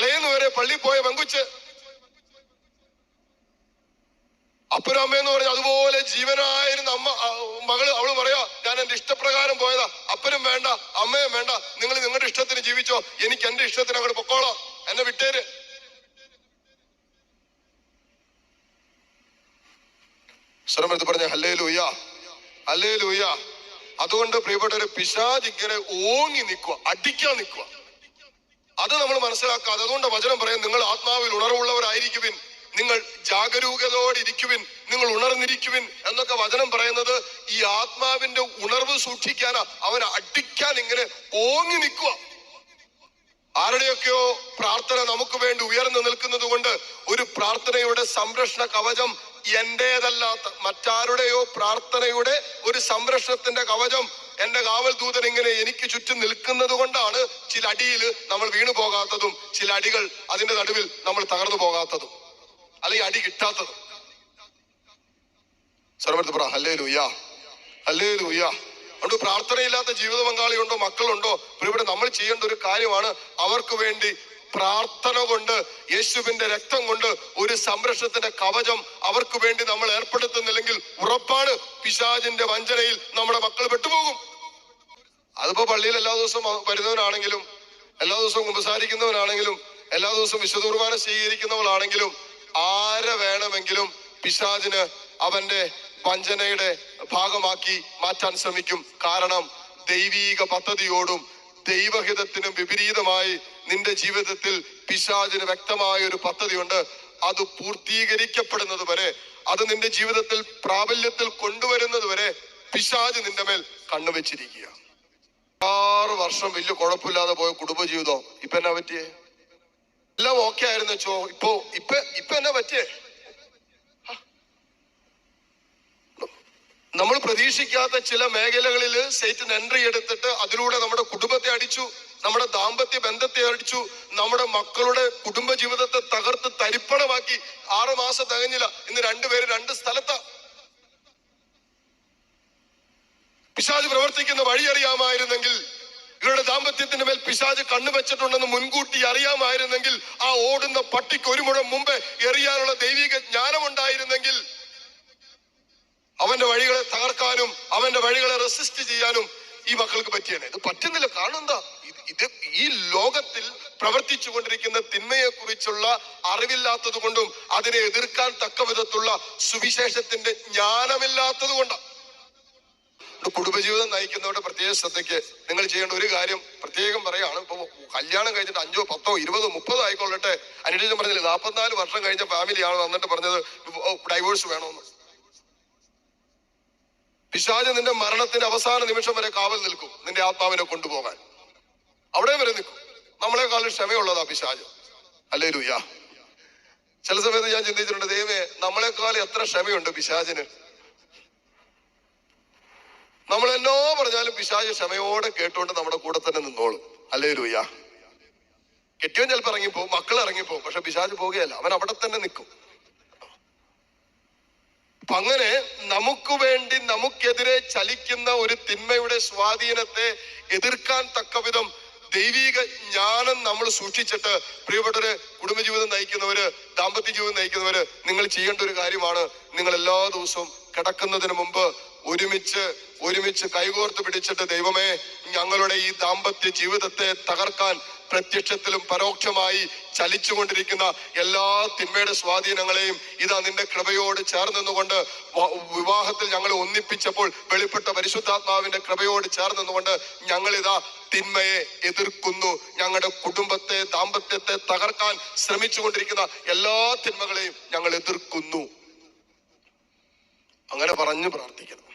തലേന്ന് വരെ പള്ളി പോയ പെങ്കുച്ച് അപ്പുരമ്മ എന്ന് പറഞ്ഞ അതുപോലെ ജീവനായിരുന്ന അമ്മ മകൾ അവൾ പറയാ ഞാൻ എന്റെ ഇഷ്ടപ്രകാരം പോയതാ. അപ്പനും വേണ്ട അമ്മയും വേണ്ട. നിങ്ങൾ നിങ്ങളുടെ ഇഷ്ടത്തിന് ജീവിച്ചോ. എനിക്ക് എന്റെ ഇഷ്ടത്തിന് അങ്ങോട്ട് പൊക്കോളോ. എന്നെ വിട്ടേര്. സ്വരമെടുത്ത് പറഞ്ഞ ഹല്ലേ ലൂയ ഹല്ലേ ലൂയ അതുകൊണ്ട് പ്രിയപ്പെട്ടവരെ പിശാജ് ഓങ്ങി നിൽക്കുക അടിക്കാൻ നിൽക്കുക അത് നമ്മൾ മനസ്സിലാക്കുക. അതുകൊണ്ട് വചനം പറയും നിങ്ങൾ ആത്മാവിൽ ഉണർവുള്ളവരായിരിക്കുവിൻ. നിങ്ങൾ ജാഗരൂകതയോടെ ഇരിക്കുവിൻ നിങ്ങൾ ഉണർന്നിരിക്കുവിൻ എന്നൊക്കെ വചനം പറയുന്നത് ഈ ആത്മാവിന്റെ ഉണർവ് സൂക്ഷിക്കാനാ അവൻ അടിക്കാൻ ഇങ്ങനെ ഓങ്ങി നിൽക്കുക. ആരുടെയൊക്കെയോ പ്രാർത്ഥന നമുക്ക് വേണ്ടി ഉയർന്നു നിൽക്കുന്നത് കൊണ്ട് ഒരു പ്രാർത്ഥനയുടെ സംരക്ഷണ കവചം എന്റേതല്ലാത്ത മറ്റാരുടെയോ പ്രാർത്ഥനയുടെ ഒരു സംരക്ഷണത്തിന്റെ കവചം എന്റെ കാവൽ ദൂതൻ ഇങ്ങനെ എനിക്ക് ചുറ്റും നിൽക്കുന്നത് കൊണ്ടാണ് ചില അടിയിൽ നമ്മൾ വീണു പോകാത്തതും ചില അടികൾ അതിന്റെ നടുവിൽ നമ്മൾ തകർന്നു പോകാത്തതും. അല്ലെങ്കിൽ അടി കിട്ടാത്തതും. സർവത്ത് പറ ഹല്ലേ ലൂയ ഹല്ലേ ലൂയ അതുകൊണ്ട് പ്രാർത്ഥനയില്ലാത്ത ജീവിത പങ്കാളിയുണ്ടോ മക്കളുണ്ടോ ഇവിടെ നമ്മൾ ചെയ്യേണ്ട ഒരു കാര്യമാണ് അവർക്ക് വേണ്ടി പ്രാർത്ഥന കൊണ്ട് യേശുവിന്റെ രക്തം കൊണ്ട് ഒരു സംരക്ഷണത്തിന്റെ കവചം അവർക്ക് വേണ്ടി നമ്മൾ ഏർപ്പെടുത്തുന്നില്ലെങ്കിൽ ഉറപ്പാണ് പിശാജിന്റെ വഞ്ചനയിൽ നമ്മുടെ മക്കൾ പെട്ടുപോകും. അതിപ്പോ പള്ളിയിൽ എല്ലാ ദിവസവും വരുന്നവനാണെങ്കിലും എല്ലാ ദിവസവും കുമ്പസാരിക്കുന്നവനാണെങ്കിലും എല്ലാ ദിവസവും വിശുദ്ധ സ്വീകരിക്കുന്നവളാണെങ്കിലും ആരെ വേണമെങ്കിലും പിശാജിന് അവന്റെ വഞ്ചനയുടെ ഭാഗമാക്കി മാറ്റാൻ ശ്രമിക്കും. കാരണം ദൈവീക പദ്ധതിയോടും ദൈവഹിതത്തിനും വിപരീതമായി നിന്റെ ജീവിതത്തിൽ പിശാജിന് വ്യക്തമായ ഒരു പദ്ധതിയുണ്ട്. അത് പൂർത്തീകരിക്കപ്പെടുന്നത് വരെ അത് നിന്റെ ജീവിതത്തിൽ പ്രാബല്യത്തിൽ കൊണ്ടുവരുന്നത് വരെ പിശാജ് നിന്റെ മേൽ കണ്ണുവെച്ചിരിക്കുക. ആറ് വർഷം വലിയ കുഴപ്പമില്ലാതെ പോയ കുടുംബജീവിതം. ഇപ്പൊ എന്നാ പറ്റിയേ? എല്ലാം ഓക്കെ ആയിരുന്നു ചോ. ഇപ്പൊ ഇപ്പൊ ഇപ്പൊ എന്നാ പറ്റിയേ? നമ്മൾ പ്രതീക്ഷിക്കാത്ത ചില മേഖലകളിൽ സൈറ്റിന് എൻട്രി എടുത്തിട്ട് അതിലൂടെ നമ്മുടെ കുടുംബത്തെ അടിച്ചു നമ്മുടെ ദാമ്പത്യ ബന്ധത്തെ അടിച്ചു നമ്മുടെ മക്കളുടെ കുടുംബ ജീവിതത്തെ തകർത്ത് തരിപ്പണമാക്കി ആറ് മാസം തികഞ്ഞില്ല. ഇന്ന് രണ്ടുപേര് രണ്ട് സ്ഥലത്താ പിശാജ് പ്രവർത്തിക്കുന്ന വഴി അറിയാമായിരുന്നെങ്കിൽ ഇവരുടെ ദാമ്പത്യത്തിന്റെ മേൽ പിശാജ് കണ്ണുവെച്ചിട്ടുണ്ടെന്ന് മുൻകൂട്ടി അറിയാമായിരുന്നെങ്കിൽ ആ ഓടുന്ന പട്ടിക്ക് ഒരു മുഴം മുമ്പേ എറിയാനുള്ള ദൈവിക ജ്ഞാനമുണ്ടായിരുന്നെങ്കിൽ അവന്റെ വഴികളെ തകർക്കാനും അവന്റെ വഴികളെ റെസിസ്റ്റ് ചെയ്യാനും ഈ മക്കൾക്ക് പറ്റിയാണ് ഇത് പറ്റുന്നില്ല. കാരണം എന്താ? ഇത് ഈ ലോകത്തിൽ പ്രവർത്തിച്ചു കൊണ്ടിരിക്കുന്ന തിന്മയെ കുറിച്ചുള്ള അറിവില്ലാത്തത് കൊണ്ടും അതിനെ എതിർക്കാൻ തക്ക വിധത്തുള്ള സുവിശേഷത്തിന്റെ ജ്ഞാനമില്ലാത്തത് കൊണ്ടാണ് കുടുംബജീവിതം നയിക്കുന്നവരുടെ പ്രത്യേക ശ്രദ്ധയ്ക്ക് നിങ്ങൾ ചെയ്യേണ്ട ഒരു കാര്യം പ്രത്യേകം പറയാണ് ഇപ്പൊ കല്യാണം കഴിഞ്ഞിട്ട് അഞ്ചോ പത്തോ ഇരുപതോ മുപ്പതോ ആയിക്കൊള്ളട്ടെ. അനുജൻ പറഞ്ഞില്ല നാൽപ്പത്തിനാല് വർഷം കഴിഞ്ഞ ഫാമിലിയാണ് വന്നിട്ട് പറഞ്ഞത് ഡൈവോഴ്സ് വേണമെന്ന് പിശാജ് നിന്റെ മരണത്തിന്റെ അവസാന നിമിഷം വരെ കാവൽ നിൽക്കും നിന്റെ ആത്മാവിനെ കൊണ്ടുപോകാൻ. അവിടെ വരെ നിൽക്കും. നമ്മളെക്കാളും ക്ഷമയുള്ളതാ പിശാജ്. അല്ലേ ലൂയ ചില സമയത്ത് ഞാൻ ചിന്തിച്ചിട്ടുണ്ട് ദൈവേ നമ്മളെക്കാൾ എത്ര ക്ഷമയുണ്ട് പിശാജിന്? നമ്മൾ എന്നോ പറഞ്ഞാലും പിശാജ് ക്ഷമയോടെ കേട്ടുകൊണ്ട് നമ്മുടെ കൂടെ തന്നെ നിന്നോളും. അല്ലേ ലൂയ കെട്ടിയവൻ ചിലപ്പോൾ ഇറങ്ങിപ്പോവും മക്കൾ ഇറങ്ങിപ്പോവും പക്ഷെ പിശാജ് പോകുകയല്ല അവൻ അവിടെ തന്നെ നിൽക്കും. അപ്പൊ അങ്ങനെ നമുക്ക് വേണ്ടി നമുക്കെതിരെ ചലിക്കുന്ന ഒരു തിന്മയുടെ സ്വാധീനത്തെ എതിർക്കാൻ തക്കവിധം ദൈവീക ജ്ഞാനം നമ്മൾ സൂക്ഷിച്ചിട്ട് പ്രിയപ്പെട്ടവര് കുടുംബജീവിതം നയിക്കുന്നവര് ദാമ്പത്യ ജീവിതം നയിക്കുന്നവര് നിങ്ങൾ ചെയ്യേണ്ട ഒരു കാര്യമാണ് നിങ്ങൾ എല്ലാ ദിവസവും കിടക്കുന്നതിന് മുമ്പ് ഒരുമിച്ച് ഒരുമിച്ച് കൈകോർത്ത് പിടിച്ചിട്ട് ദൈവമേ ഞങ്ങളുടെ ഈ ദാമ്പത്യ ജീവിതത്തെ തകർക്കാൻ പ്രത്യക്ഷത്തിലും പരോക്ഷമായി ചലിച്ചുകൊണ്ടിരിക്കുന്ന എല്ലാ തിന്മയുടെ സ്വാധീനങ്ങളെയും ഇതാ നിന്റെ കൃപയോട് ചേർന്നുകൊണ്ട് വിവാഹത്തിൽ ഞങ്ങൾ ഒന്നിപ്പിച്ചപ്പോൾ വെളിപ്പെട്ട പരിശുദ്ധാത്മാവിന്റെ കൃപയോട് ചേർന്നുകൊണ്ട് ഞങ്ങൾ ഇതാ തിന്മയെ എതിർക്കുന്നു. ഞങ്ങളുടെ കുടുംബത്തെ ദാമ്പത്യത്തെ തകർക്കാൻ ശ്രമിച്ചുകൊണ്ടിരിക്കുന്ന എല്ലാ തിന്മകളെയും ഞങ്ങൾ എതിർക്കുന്നു. അങ്ങനെ പറഞ്ഞു പ്രാർത്ഥിക്കണം